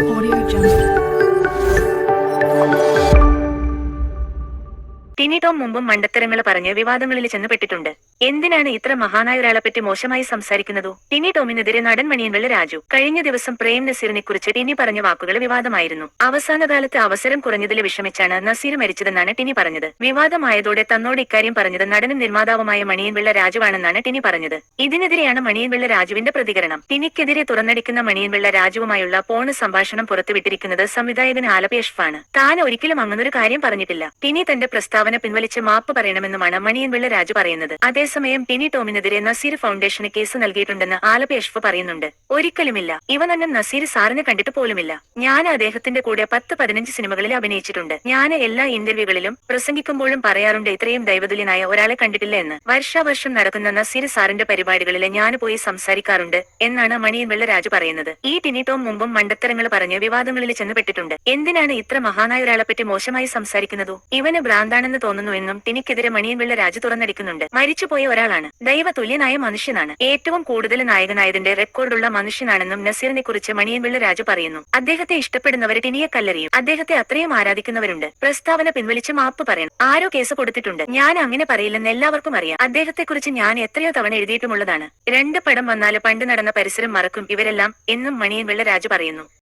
Audio Jungle. Tini മുമ്പും മണ്ടത്തരങ്ങൾ പറഞ്ഞ് വിവാദങ്ങളിൽ ചെന്നുപെട്ടിട്ടുണ്ട്. എന്തിനാണ് ഇത്ര മഹാനായ ഒരാളെ പറ്റി മോശമായി സംസാരിക്കുന്നതോ? ടിനി ടോമിനെതിരെ നടൻ മണിയൻവെള്ള രാജു കഴിഞ്ഞ ദിവസം പ്രേം നസീറിനെ കുറിച്ച് ടിനി പറഞ്ഞ വാക്കുകൾ വിവാദമായിരുന്നു. അവസാന കാലത്ത് അവസരം കുറഞ്ഞതിൽ വിഷമിച്ചാണ് നസീർ മരിച്ചതെന്നാണ് ടിനി പറഞ്ഞത്. വിവാദമായതോടെ തന്നോട് ഇക്കാര്യം പറഞ്ഞത് നടനും നിർമ്മാതാവുമായ മണിയൻവെള്ള രാജുവാണെന്നാണ് ടിനി പറഞ്ഞത്. ഇതിനെതിരെയാണ് മണിയൻവെള്ള രാജുവിന്റെ പ്രതികരണം. ടിനിക്കെതിരെ തുറന്നടിക്കുന്ന മണിയൻവെള്ള രാജുവുമായുള്ള പോണ് സംഭാഷണം പുറത്തുവിട്ടിരിക്കുന്നത് സംവിധായകൻ ആലപേഷ്ഫാണ് താൻ ഒരിക്കലും അങ്ങനൊരു കാര്യം പറഞ്ഞിട്ടില്ല. ടിനി തന്റെ പ്രസ്താവന പിൻവലിച്ച് മാപ്പ് പറയണമെന്നുമാണ് മണിയൻപിള്ള രാജു പറയുന്നത്. അതേസമയം ടിനി ടോമിനെതിരെ നസീർ ഫൗണ്ടേഷന് കേസ് നൽകിയിട്ടുണ്ടെന്ന് ആലപി അഷ്ഫ് പറയുന്നുണ്ട്. ഒരിക്കലുമില്ല. ഇവനൊന്നും നസീർ സാറിനെ കണ്ടിട്ട് പോലുമില്ല. ഞാൻ അദ്ദേഹത്തിന്റെ കൂടെ പത്ത് പതിനഞ്ച് സിനിമകളിൽ അഭിനയിച്ചിട്ടുണ്ട്. ഞാൻ എല്ലാ ഇന്റർവ്യൂകളിലും പ്രസംഗിക്കുമ്പോഴും പറയാറുണ്ട് ഇത്രയും ദൈവതുല്യനായ ഒരാളെ കണ്ടിട്ടില്ല എന്ന്. വർഷാവർഷം നടക്കുന്ന നസീർ സാറിന്റെ പരിപാടികളിൽ ഞാൻ പോയി സംസാരിക്കാറുണ്ട് എന്നാണ് മണിയൻ രാജു പറയുന്നത്. ഈ ടിനി ടോം മുമ്പും മണ്ടത്തരങ്ങൾ പറഞ്ഞ് വിവാദങ്ങളിൽ ചെന്നപ്പെട്ടിട്ടുണ്ട് എന്തിനാണ് ഇത്ര മഹാനായ ഒരാളെപ്പറ്റി മോശമായി സംസാരിക്കുന്നതോ? ഇവന് ഭ്രാന്താണെന്ന് തോന്നുന്നുവെന്നും മണിയൻ മണിയൻപിള്ള രാജു തുറന്നടിക്കുന്നുണ്ട്. മരിച്ചുപോയ ഒരാളാണ്. ദൈവതുല്യനായ മനുഷ്യനാണ്. ഏറ്റവും കൂടുതൽ നായകനായതിന്റെ റെക്കോർഡുള്ള മനുഷ്യനാണെന്നും നസീറിനെ കുറിച്ച് മണിയൻപിള്ള രാജു പറയുന്നു. അദ്ദേഹത്തെ ഇഷ്ടപ്പെടുന്നവർ ടിനിയെ കല്ലറിയും. അദ്ദേഹത്തെ അത്രയും ആരാധിക്കുന്നവരുണ്ട്. പ്രസ്താവന പിൻവലിച്ച് മാപ്പ് പറയണം. ആരോ കേസ് കൊടുത്തിട്ടുണ്ട്. ഞാൻ അങ്ങനെ പറയില്ലെന്ന് എല്ലാവർക്കും അറിയാം. അദ്ദേഹത്തെക്കുറിച്ച് ഞാൻ എത്രയോ തവണ എഴുതിയിട്ടുമുള്ളതാണ്. രണ്ട് പടം വന്നാൽ പണ്ട് നടന്ന പരിസരം മറക്കും ഇവരെല്ലാം എന്നും മണിയൻപിള്ള രാജു പറയുന്നു.